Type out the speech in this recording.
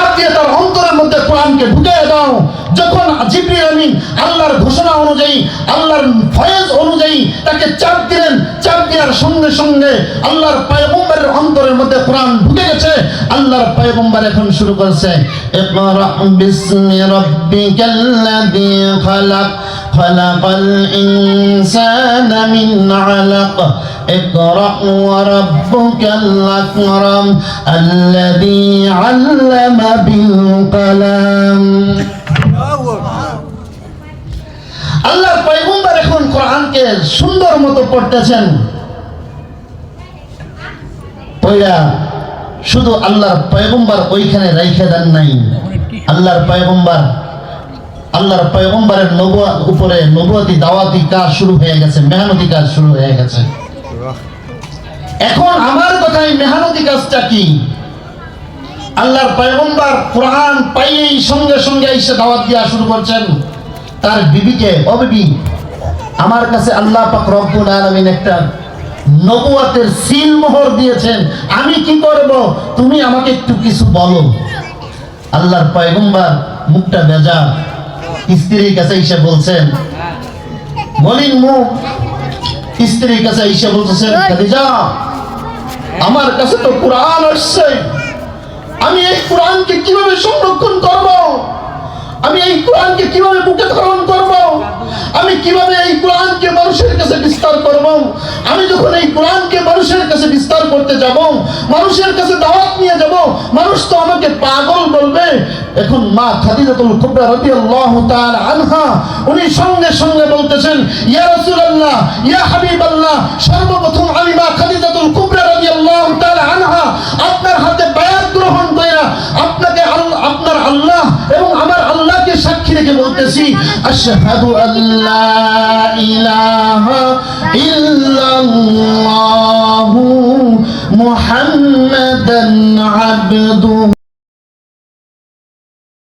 চাপ দিয়ে তার অন্তরের মধ্যে কোরআনকে ঢুকিয়ে দাও। যখন জিবরিল আমিন আল্লাহর ঘোষণা অনুযায়ী, আল্লাহর ফয়েজ অনুযায়ী তাকে চাপ দিলেন, চাপ দেওয়ার সঙ্গে সঙ্গে আল্লাহর পায়গম্বরের অন্তরের মধ্যে কোরআন আল্লাহর পয়গম্বর এখন শুরু করছে ইকরা বিসমি রাব্বিকাল্লাযী খালাক খালাকাল ইনসানা মিন আলাক اقرأ وربك الأكرم الذي علم بالقلم আল্লাহর পয়গম্বর এখন কোরআনকে সুন্দর মতো পড়তেছেন পয়রা শুধু আল্লাহর পয়গম্বর ওইখানে রাইখে দেন নাই। আল্লাহর পয়গম্বর, আল্লাহর পয়গম্বরের নবুয়া উপরে নবুয়াতি, দাওয়াতি কাজ শুরু হয়ে গেছে, মেহনতি কাজ শুরু হয়ে গেছে। এখন আমার কথাই মেহনতি কাজটা কি? আল্লাহর পয়গম্বর কোরআন পাইয়েই সঙ্গে সঙ্গে এসে দাওয়াত দেওয়া শুরু করছেন। তার বিবিকে, ও বিবি, আমার কাছে আল্লাহ পাক রব্বুল আলামিন একটা নবুয়াতের সিল মোহর দিয়েছেন। আমি কি করব? তুমি আমাকে একটু কিছু বলো। আল্লাহর পয়গম্বর মুখটা বেজা স্ত্রীর কাছে এসে বলছেন, মলিন মুখ। স্ত্রীর কাছে এসে বলতেছেন, খাদিজা, আমার কাছে তো কোরআন আসছে। আমি এই কোরআনকে কীভাবে সংরক্ষণ করব? আমি এই কোরআনকে কীভাবে বুকে ধারণ করব? আমি কীভাবে এই কোরআনকে মানুষের কাছে বিস্তার করব? আমি যখন এই কোরআনকে মানুষের কাছে বিস্তার করতে যাব, মানুষের কাছে দাওয়াত নিয়ে যাব, মানুষ তো আমাকে পাগল বলবে। এখন মা খাদিজাতুল কুবরা রাদিয়াল্লাহু তাআলা আনহা, উনি সঙ্গে সঙ্গে বলতেছেন, ইয়া রাসূলুল্লাহ, ইয়া হাবিবাল্লাহ, সর্বপ্রথম আমি মা খাদিজাতুল সাক্ষী রেখে বলতেছি আশহাদু আল্লা ইলাহা ইল্লাল্লাহু মুহাম্মাদান আবদুহু